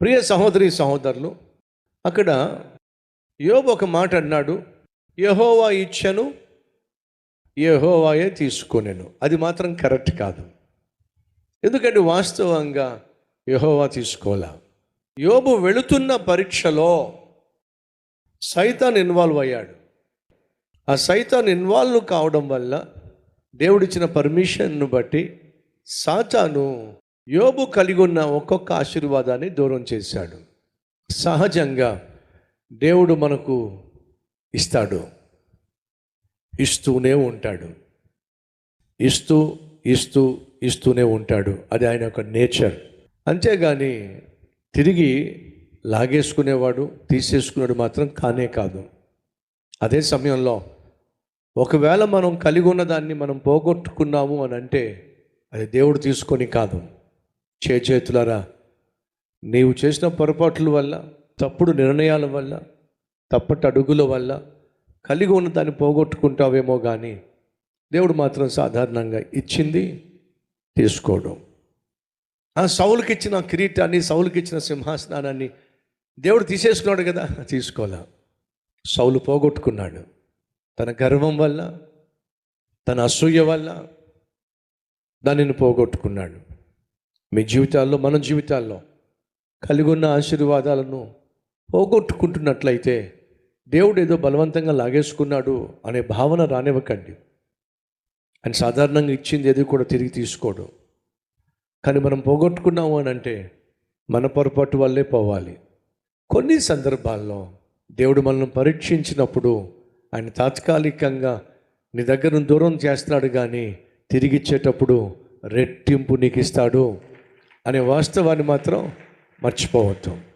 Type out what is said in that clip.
ప్రియ సహోదరి సహోదరులు అక్కడ యోబు ఒక మాట అన్నాడు యహోవా ఇచ్చను యహోవాయే తీసుకొనెను. అది మాత్రం కరెక్ట్ కాదు. ఎందుకంటే వాస్తవంగా యహోవా తీసుకోవాలా యోబు వెళుతున్న పరీక్షలో సైతాన్ ఇన్వాల్వ్ అయ్యాడు. ఆ సైతాన్ ఇన్వాల్వ్ కావడం వల్ల దేవుడిచ్చిన పర్మిషన్ను బట్టి సాతాను యోబు కలిగి ఉన్న ఒక్కొక్క ఆశీర్వాదాన్ని దూరం చేశాడు. సహజంగా దేవుడు మనకు ఇస్తాడు. ఇస్తూనే ఉంటాడు. ఇస్తూ ఇస్తూ ఇస్తూనే ఉంటాడు. అది ఆయన యొక్క నేచర్. అంతేగాని తిరిగి లాగేసుకునేవాడు తీసేసుకునేవాడు మాత్రం కానే కాదు. అదే సమయంలో ఒకవేళ మనం కలిగి ఉన్న దాన్ని మనం పోగొట్టుకున్నాము అని అంటే అది దేవుడు తీసుకొని కాదు. చేతులారా నీవు చేసిన పొరపాట్ల వల్ల తప్పుడు నిర్ణయాల వల్ల తప్పటి అడుగుల వల్ల కలిగి ఉన్న దాన్ని పోగొట్టుకుంటావేమో కానీ దేవుడు మాత్రం సాధారణంగా ఇచ్చింది తీసుకోవడం. ఆ సౌలుకి ఇచ్చిన కిరీటాన్ని సౌలుకి ఇచ్చిన సింహాసనాన్ని దేవుడు తీసేసుకున్నాడు కదా తీసుకోలే సౌలు పోగొట్టుకున్నాడు. తన గర్వం వల్ల తన అసూయ వల్ల దానిని పోగొట్టుకున్నాడు. మీ జీవితాల్లో మన జీవితాల్లో కలిగి ఉన్న ఆశీర్వాదాలను పోగొట్టుకుంటున్నట్లయితే దేవుడు ఏదో బలవంతంగా లాగేసుకున్నాడు అనే భావన రానివ్వకండి. అని సాధారణంగా ఇచ్చింది ఏది కూడా తిరిగి తీసుకోడు. కానీ మనం పోగొట్టుకున్నాము అని అంటే మన పొరపాటు వల్లే పోవాలి. కొన్ని సందర్భాల్లో దేవుడు మనల్ని పరీక్షించినప్పుడు ఆయన తాత్కాలికంగా నీ దగ్గర దూరం చేస్తున్నాడు కానీ తిరిగి ఇచ్చేటప్పుడు రెట్టింపు నీకు ఇస్తాడు. అనే వాస్తవాన్ని మాత్రం మర్చిపోవద్దు.